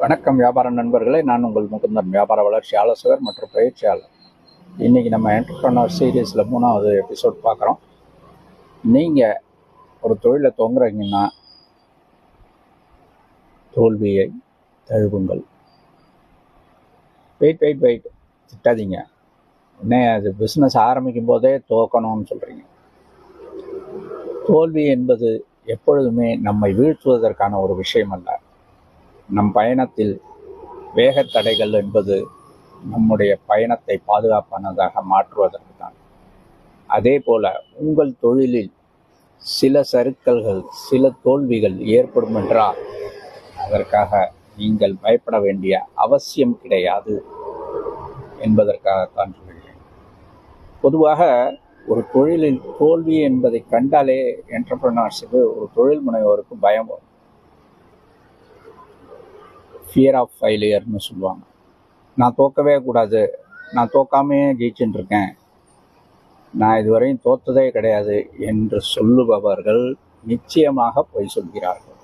வணக்கம் வியாபார நண்பர்களே. நான் உங்கள் முகுந்தன் வியாபார வளர்ச்சி ஆலோசகர் மற்றும் பயிற்சியாளர். இன்றைக்கி நம்ம என்டர்பிரனர் சீரீஸில் மூணாவது எபிசோட் பார்க்குறோம். நீங்கள் ஒரு தொழிலை தொங்குறீங்கன்னா தோல்வியை தழுவுங்கள். வெயிட் வெயிட் வெயிட் திட்டாதீங்க. என்ன அது பிஸ்னஸ் ஆரம்பிக்கும் போதே தோக்கணும்னு சொல்கிறீங்க தோல்வி என்பது எப்பொழுதுமே நம்மை வீழ்த்துவதற்கான ஒரு விஷயம் அல்ல. நம் பயணத்தில் வேகத்தடைகள் என்பது நம்முடைய பயணத்தை பாதுகாப்பானதாக மாற்றுவதற்கு தான் அதே போல் உங்கள் தொழிலில் சில சறுக்கல்கள் சில தோல்விகள் ஏற்படும் என்றால் அதற்காக நீங்கள் பயப்பட வேண்டிய அவசியம் கிடையாது என்பதற்காகத்தான் சொல்கிறேன். பொதுவாக ஒரு தொழிலில் தோல்வி என்பதை கண்டாலே என்டர்பிரினர்ஷிப்பு ஒரு தொழில் முனைவோருக்கு பயம் வரும். ஃபியர் ஆஃப் ஃபெயிலியர்னு சொல்லுவாங்க. நான் தோக்கவே கூடாது. நான் தோக்காமே ஜெயிச்சுட்டு இருக்கேன் நான் இதுவரையும் தோத்ததே கிடையாது என்று சொல்லுபவர்கள் நிச்சயமாக பொய் சொல்கிறார்கள்.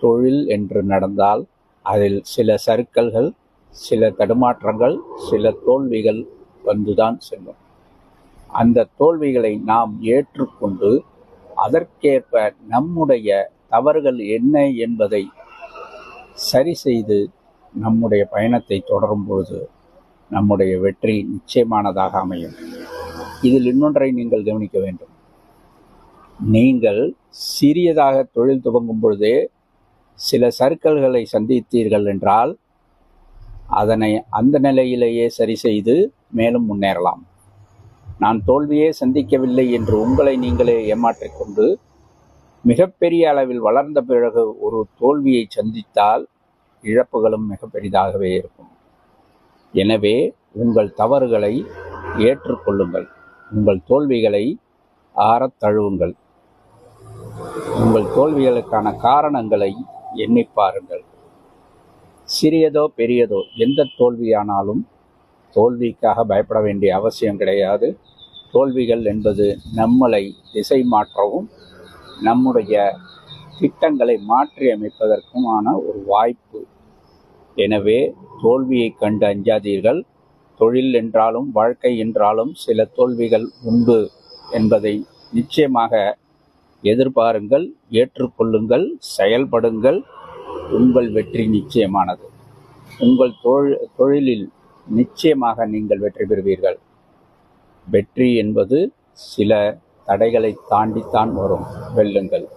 தொழில் என்று நடந்தால் அதில் சில சறுக்கல்கள் சில தடுமாற்றங்கள் சில தோல்விகள் வந்துதான் செல்லும். அந்த தோல்விகளை நாம் ஏற்றுக்கொண்டு அதற்கேற்ப நம்முடைய தவறுகள் என்ன என்பதை சரி செய்து நம்முடைய பயணத்தை தொடரும் பொழுது நம்முடைய வெற்றி நிச்சயமானதாக அமையும். இதில் இன்னொன்றை நீங்கள் கவனிக்க வேண்டும். நீங்கள் சிறியதாக தொழில் துவங்கும் பொழுதே சில சர்க்கல்களை சந்தித்தீர்கள் என்றால் அதனை அந்த நிலையிலேயே சரி செய்து மேலும் முன்னேறலாம். நான் தோல்வியே சந்திக்கவில்லை என்று உங்களை நீங்களே ஏமாற்றிக்கொண்டு மிகப்பெரிய அளவில் வளர்ந்த பிறகு ஒரு தோல்வியை சந்தித்தால் இழப்புகளும் மிக பெரிதாகவே இருக்கும். எனவே உங்கள் தவறுகளை ஏற்றுக்கொள்ளுங்கள். உங்கள் தோல்விகளை ஆறத் தழுவுங்கள். உங்கள் தோல்விகளுக்கான காரணங்களை எண்ணி பாருங்கள். சிறியதோ பெரியதோ எந்த தோல்வியானாலும் தோல்விக்காக பயப்பட வேண்டிய அவசியம் கிடையாது. தோல்விகள் என்பது நம்மளை திசை மாற்றவும் நம்முடைய திட்டங்களை மாற்றி அமைப்பதற்குமான ஒரு வாய்ப்பு. எனவே தோல்வியை கண்டு அஞ்சாதீர்கள். தொழில் என்றாலும் வாழ்க்கை என்றாலும் சில தோல்விகள் உண்டு என்பதை நிச்சயமாக எதிர்பாருங்கள் ஏற்றுக்கொள்ளுங்கள் செயல்படுங்கள். உங்கள் வெற்றி நிச்சயமானது. உங்கள் தொழில் தொழிலில் நிச்சயமாக நீங்கள் வெற்றி பெறுவீர்கள். வெற்றி என்பது சில தடைகளை தாண்டித்தான் வரும். வெல்லுங்கள்.